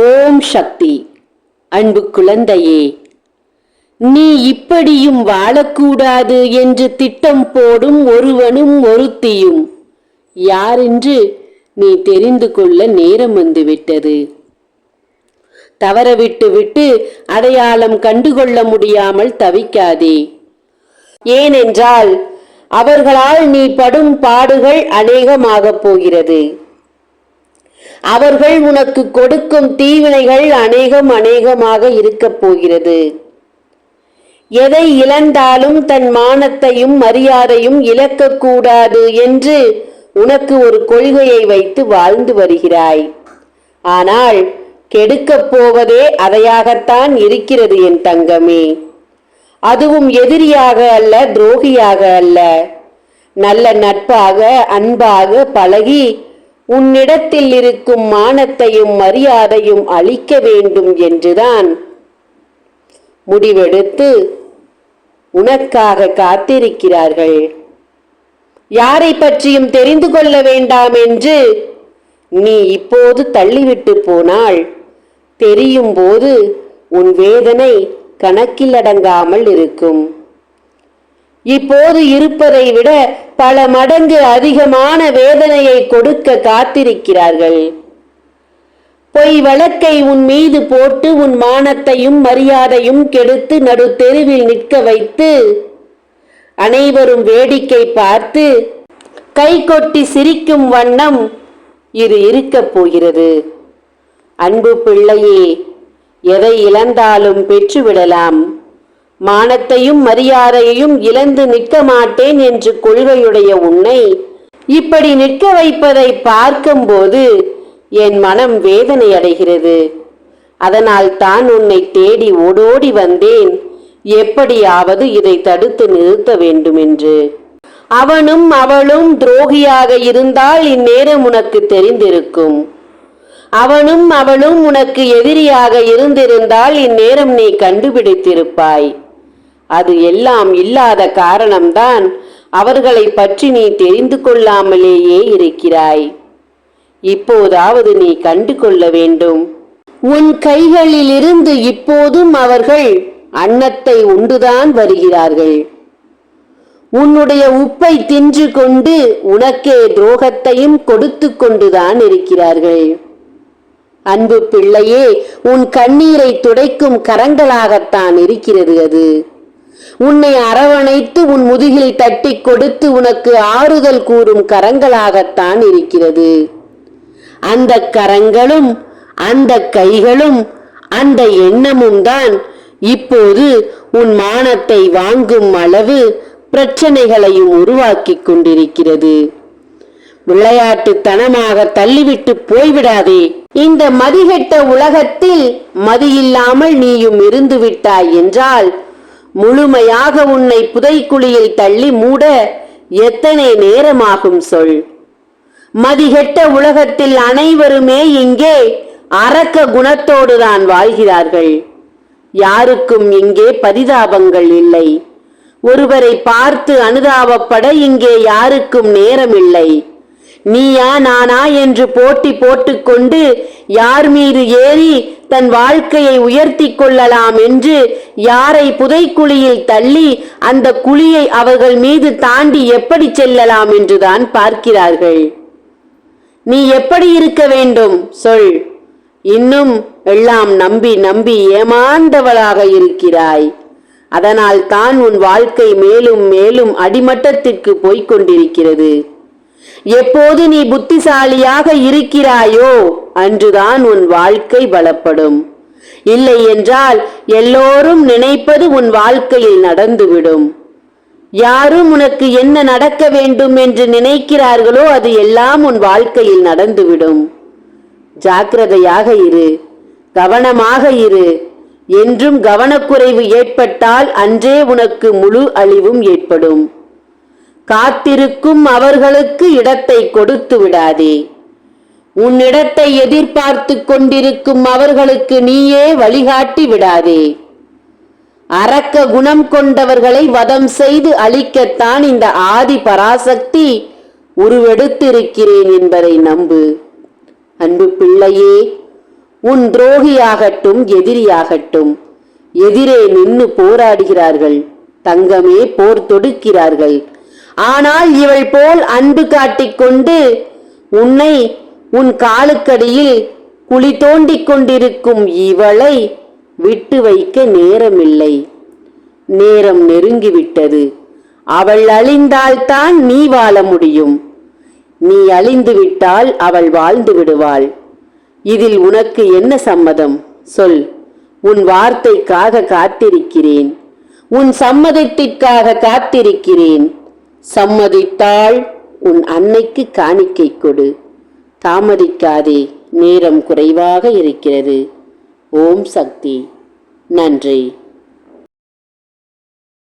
ஓம் சக்தி. அன்பு குழந்தையே நீ இப்படியும் வாழக்கூடாது என்று திட்டம் போடும் ஒருவனும் ஒருத்தியும். யாரென்று நீ தெரிந்து கொள்ள நேரம் வந்துவிட்டது. தவறவிட்டு விட்டு அடையாளம் கண்டுகொள்ள முடியாமல் தவிக்காதே. ஏனென்றால் அவர்களால் நீ படும் பாடுகள் அநேகமாகப் போகிறது. அவர்கள் உனக்கு கொடுக்கும் தீவினைகள் அநேகம் அநேகமாக இருக்கப் போகிறது. எதை இழந்தாலும் தன் மானத்தையும் மரியாதையும் இழக்கக்கூடாது என்று உனக்கு ஒரு கொள்கையை வைத்து வாழ்ந்து வருகிறாய். ஆனால் கெடுக்கப் போவதே அதையாகத்தான் இருக்கிறது என் தங்கமே. அதுவும் எதிரியாக அல்ல துரோகியாக அல்ல. நல்ல நட்பாக அன்பாக பழகி உன்னிடத்தில் இருக்கும் மானத்தையும் மரியாதையும் அளிக்க வேண்டும் என்றுதான் முடிவெடுத்து உனக்காக காத்திருக்கிறார்கள். யாரை பற்றியும் தெரிந்து கொள்ள வேண்டாம் என்று நீ இப்போது தள்ளிவிட்டு போனால் தெரியும் போது உன் வேதனை கணக்கில் அடங்காமல் இருக்கும். இப்போது இருப்பதை விட பல மடங்கு அதிகமான வேதனையை கொடுக்க காத்திருக்கிறார்கள். பொய் வழக்கை உன் மீது போட்டு உன் மானத்தையும் மரியாதையும் கெடுத்து நடு தெருவில் நிற்க வைத்து அனைவரும் வேடிக்கை பார்த்து கை கொட்டி சிரிக்கும் வண்ணம் இது இருக்கப் போகிறது. அன்பு பிள்ளையே எதை இழந்தாலும் பெற்றுவிடலாம். மானத்தையும் மரியாதையையும் இழந்து நிற்க மாட்டேன் என்று கொள்கையுடைய உன்னை இப்படி நிற்க வைப்பதை பார்க்கும்போது என் மனம் வேதனை அடைகிறது. அதனால் தான் உன்னை தேடி ஓடோடி வந்தேன். எப்படியாவது இதை தடுத்து நிறுத்த வேண்டும் என்று அவனும் அவளும் துரோகியாக இருந்தால் இந்நேரம் உனக்கு தெரிந்திருக்கும். அவனும் அவளும் உனக்கு எதிரியாக இருந்திருந்தால் இந்நேரம் நீ கண்டுபிடித்திருப்பாய். அது எல்லாம் இல்லாத காரணம்தான் அவர்களை பற்றி நீ தெரிந்து கொள்ளாமலேயே இருக்கிறாய். இப்போதாவது நீ கண்டு கொள்ள வேண்டும். உன் கைகளிலிருந்து இப்போதும் அவர்கள் அன்னத்தை உண்டுதான் வருகிறார்கள். உன்னுடைய உப்பை தின்று கொண்டு உனக்கே துரோகத்தையும் கொடுத்து கொண்டுதான் இருக்கிறார்கள். அன்பு பிள்ளையே உன் கண்ணீரை துடைக்கும் கரங்களாகத்தான் இருக்கிறது அது. உன்னை அரவணைத்து உன் முதுகில் தட்டி கொடுத்து உனக்கு ஆறுதல் கூறும் கரங்களாகத்தான் இருக்கிறது. அந்த கரங்களும் அந்த கைகளும் அந்த எண்ணமும் தான் இப்போது உன் மானத்தை வாங்கும் அளவு பிரச்சனைகளையும் உருவாக்கி கொண்டிருக்கிறது. விளையாட்டுத்தனமாக தள்ளிவிட்டு போய்விடாதே. இந்த மதிகெட்ட உலகத்தில் மதியில்லாமல் நீயும் இருந்து விட்டாய் என்றால் முழுமையாக உன்னை புதைக்குழியில் தள்ளி மூட எத்தனை நேரமாகும் சொல். மதிகெட்ட உலகத்தில் அனைவருமே இங்கே அரக்க குணத்தோடுதான் வாழ்கிறார்கள். யாருக்கும் இங்கே பரிதாபங்கள் இல்லை. ஒருவரை பார்த்து அனுதாபப்பட இங்கே யாருக்கும் நேரமில்லை. நீயா நானா என்று போட்டி போட்டுக்கொண்டு யார் மீது ஏறி தன் வாழ்க்கையை உயர்த்தி கொள்ளலாம் என்று யாரை புதைக்குழியில் தள்ளி அந்த குழியை அவர்கள் மீது தாண்டி எப்படி செல்லலாம் என்றுதான் பார்க்கிறார்கள். நீ எப்படி இருக்க வேண்டும்? சொல். இன்னும் எல்லாம் நம்பி நம்பி ஏமாந்தவளாக இருக்கிறாய். அதனால் தான் உன் வாழ்க்கை மேலும் மேலும் அடிமட்டத்திற்கு போய்க் கொண்டிருக்கிறது. எப்போது நீ புத்திசாலியாக இருக்கிறாயோ அன்றுதான் உன் வாழ்க்கை பலப்படும் இல்லை என்றால் எல்லோரும் நினைப்பது உன் வாழ்க்கையில் நடந்துவிடும். யாரும் உனக்கு என்ன நடக்க வேண்டும் என்று நினைக்கிறார்களோ அது எல்லாம் உன் வாழ்க்கையில் நடந்துவிடும். ஜாக்கிரதையாக இரு. கவனமாக இரு. என்றும் கவனக்குறைவு ஏற்பட்டால் அன்றே உனக்கு முழு அழிவும் ஏற்படும். காத்திருக்கும் அவர்களுக்கு இடத்தை கொடுத்து விடாதே. உன்னிடத்தை எதிர்பார்த்து கொண்டிருக்கும் அவர்களுக்கு நீயே வழிகாட்டி விடாதே. அரக்க குணம் கொண்டவர்களை வதம் செய்து அழிக்கத்தான் இந்த ஆதி பராசக்தி உருவெடுத்திருக்கிறேன் என்பதை நம்பு. அன்பு பிள்ளையே உன் துரோகியாகட்டும் எதிரியாகட்டும் எதிரே நின்று போராடுகிறார்கள் தங்கமே போர் தொடுக்கிறார்கள் ஆனால் இவள் போல் அன்பு காட்டிக்கொண்டு உன்னை உன் காலுக்கடியில் குழி தோண்டிக் கொண்டிருக்கும் இவளை விட்டு வைக்க நேரமில்லை. நேரம் நெருங்கிவிட்டது. அவள் அழிந்தால்தான் நீ வாழ முடியும். நீ அழிந்து விட்டால் அவள் வாழ்ந்து விடுவாள். இதில் உனக்கு என்ன சம்மதம்? சொல். உன் வார்த்தைக்காக காத்திருக்கிறேன். உன் சம்மதத்திற்காக காத்திருக்கிறேன். சம்மதித்தாள். உன் அன்னைக்கு காணிக்கை கொடு. தாமதிக்காதே நேரம் குறைவாக இருக்கிறது. ஓம் சக்தி. நன்றி.